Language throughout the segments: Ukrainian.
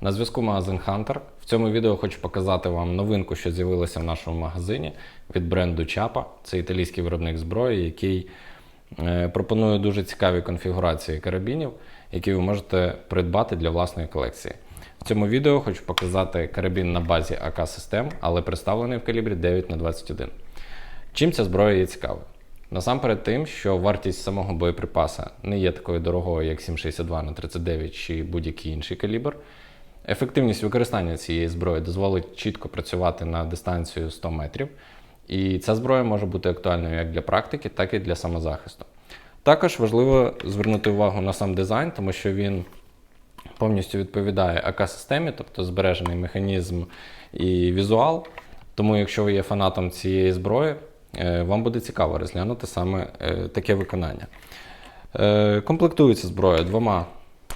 На зв'язку магазин Hunter. В цьому відео хочу показати вам новинку, що з'явилася в нашому магазині від бренду Chapa. Це італійський виробник зброї, який е, пропонує дуже цікаві конфігурації карабінів, які ви можете придбати для власної колекції. В цьому відео хочу показати карабін на базі АК-систем, але представлений в калібрі 9х21. Чим ця зброя є цікавою? Насамперед тим, що вартість самого боєприпаса не є такою дорогою, як 7,62 на 39 чи будь-який інший калібр. Ефективність використання цієї зброї дозволить чітко працювати на дистанцію 100 метрів. І ця зброя може бути актуальною як для практики, так і для самозахисту. Також важливо звернути увагу на сам дизайн, тому що він повністю відповідає АК-системі, тобто збережений механізм і візуал. Тому, якщо ви є фанатом цієї зброї, е, вам буде цікаво розглянути саме е, таке виконання. Е, Комплектується зброя двома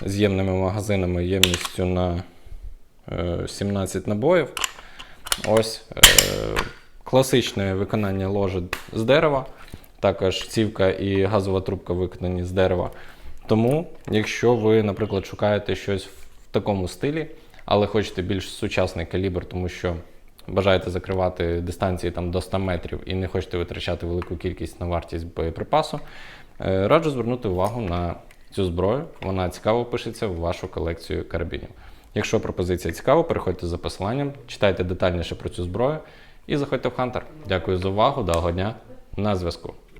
з'ємними магазинами ємністю на 17 набоїв. Ось е, класичне виконання ложа з дерева. Також цівка і газова трубка виконані з дерева. Тому, якщо ви, наприклад, шукаєте щось в такому стилі, але хочете більш сучасний калібр, тому що бажаєте закривати дистанції там, до 100 метрів і не хочете витрачати велику кількість на вартість боєприпасу, е, раджу звернути увагу на цю зброю. Вона цікаво пишеться в вашу колекцію карабінів. Якщо пропозиція цікава, переходьте за посиланням, читайте детальніше про цю зброю і заходьте в Хантер. Дякую за увагу, доброго дня, на зв'язку.